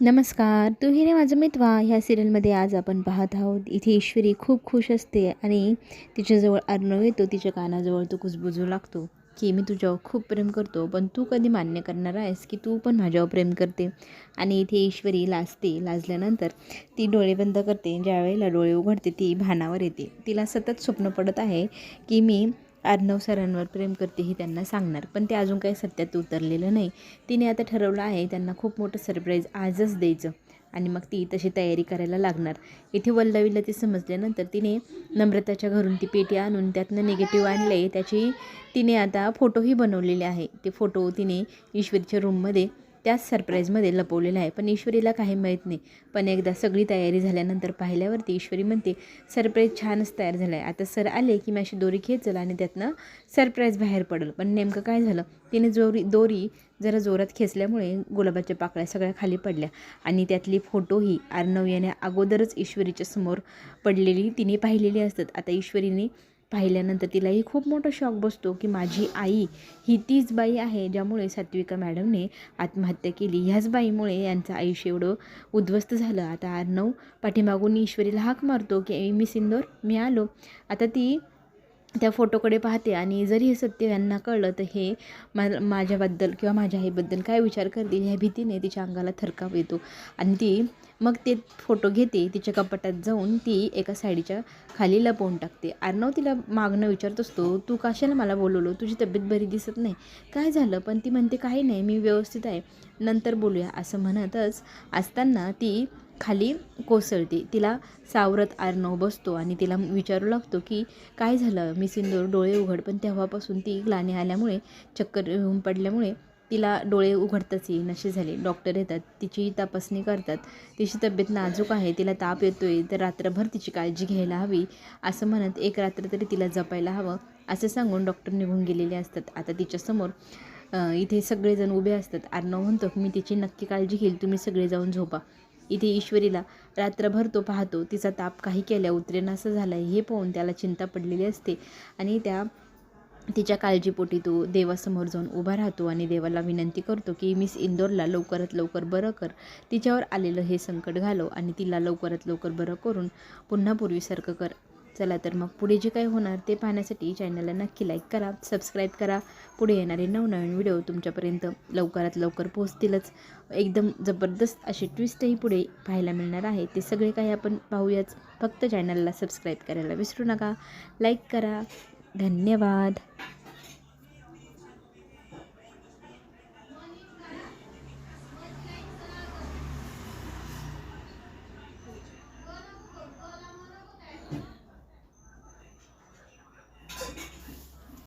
नमस्कार. तू हिरे माझं मितवा ह्या सिरियलमध्ये आज आपण पाहत आहोत इथे ईश्वरी खूप खुश असते आणि तिच्याजवळ अर्णव येतो तिच्या कानाजवळ तो कुजबुजू लागतो की मी तुझ्यावर खूप प्रेम करतो पण तू कधी मान्य करणार आहेस की तू पण माझ्यावर प्रेम करते? आणि इथे ईश्वरी लाजते. लाजल्यानंतर ती डोळे बंद करते. ज्यावेळेला डोळे उघडते ती भानावर येते. तिला सतत स्वप्न पडत आहे की मी अर्णव सरांवर प्रेम करते ही त्यांना सांगणार. पण ते अजून काही सत्यात उतरलेलं नाही. तिने आता ठरवलं आहे त्यांना खूप मोठं सरप्राईज आजच द्यायचं. आणि मग ती तशी तयारी करायला लागणार. इथे वल्लवीला ते समजल्यानंतर तिने नम्रताच्या घरून ती पेटी आणून त्यातनं निगेटिव्ह आणले त्याची तिने आता फोटोही बनवलेले आहे. ते फोटो तिने ईश्वरीच्या रूममध्ये त्याच सरप्राईजमध्ये लपवलेलं आहे. पण ईश्वरीला काही माहीत नाही. पण एकदा सगळी तयारी झाल्यानंतर पाहिल्यावरती ईश्वरी म्हणते सरप्राईज छानच तयार झाला आहे आता सर आले की मी अशी दोरी खेचल आणि त्यातनं सरप्राईज बाहेर पडेल. पण नेमकं काय झालं? तिने जोरी दोरी जरा जोरात खेचल्यामुळे गुलाबाच्या पाकळ्या सगळ्या खाली पडल्या आणि त्यातली फोटोही अर्णव याने अगोदरच ईश्वरीच्या समोर पडलेली तिने पाहिलेली असतात. आता ईश्वरीने पाहिल्यानंतर तिलाही खूप मोठा शॉक बसतो की माझी आई ही तीच बाई आहे ज्यामुळे सात्विका मॅडमने आत्महत्या केली. ह्याच बाईमुळे यांचं आयुष्य एवढं उद्ध्वस्त झालं. आता अर्णव पाठीमागून ईश्वरीला हाक मारतो की मी सिंदोर मी आलो. आता ती त्या फोटोकडे पाहते आणि जरी हे सत्य यांना कळलं तर हे मा माझ्याबद्दल किंवा माझ्या आईबद्दल काय विचार करतील ह्या भीतीने तिच्या अंगाला थरकाव येतो. आणि ती मग ते फोटो घेते तिच्या कपाटात जाऊन ती एका साईडच्या खाली लपवून टाकते. अर्णव तिला मागणं विचारत असतो तू कशाला मला बोलवलं? तुझी तब्येत बरी दिसत नाही. काय झालं? पण ती म्हणते काही नाही मी व्यवस्थित आहे. नंतर बोलूया. असं म्हणतच असताना ती खाली कोसळते. तिला सावरत आर्नव बसतो आणि तिला विचारू लागतो की काय झालं? मी सिंदूर डोळे उघड. पण तेव्हापासून ती ग्लाने आल्यामुळे चक्कर येऊन पडल्यामुळे तिला डोळे उघडताच येईल नशे झाले. डॉक्टर येतात तिची तपासणी करतात. तिची तब्येत नाजूक आहे तिला ताप येतोय तर रात्रभर तिची काळजी घ्यायला हवी असं म्हणत एक रात्र तरी तिला जपायला हवं असं सांगून डॉक्टर निघून गेलेले असतात. आता तिच्यासमोर इथे सगळेजण उभे असतात. अर्णव म्हणतो मी तिची नक्की काळजी घेईल तुम्ही सगळे जाऊन झोपा. इथे ईश्वरीला रात्रभर तो पाहतो तिचा ताप काही केल्या उतरेनासा असं झालं आहे हे पाहून त्याला चिंता पडलेली असते. आणि त्या तिच्या काळजीपोटी तो देवासमोर जाऊन उभा राहतो आणि देवाला विनंती करतो की मिस इंदोरला लवकरात लवकर बरं कर. तिच्यावर आलेलं हे संकट घालव आणि तिला लवकरात लवकर बरं करून पुन्हा पूर्वीसारखं कर. चला तर मग पुढे जे काही होणार ते पाहण्यासाठी चॅनलला नक्की लाईक करा सबस्क्राईब करा. पुढे येणारे नवनवीन व्हिडिओ तुमच्यापर्यंत लवकरात लवकर पोहोचतीलच. एकदम जबरदस्त असे ट्विस्टही पुढे पाहायला मिळणार आहे. ते सगळे काही आपण पाहूयाच. फक्त चॅनलला सबस्क्राईब करायला विसरू नका. लाईक करा. धन्यवाद.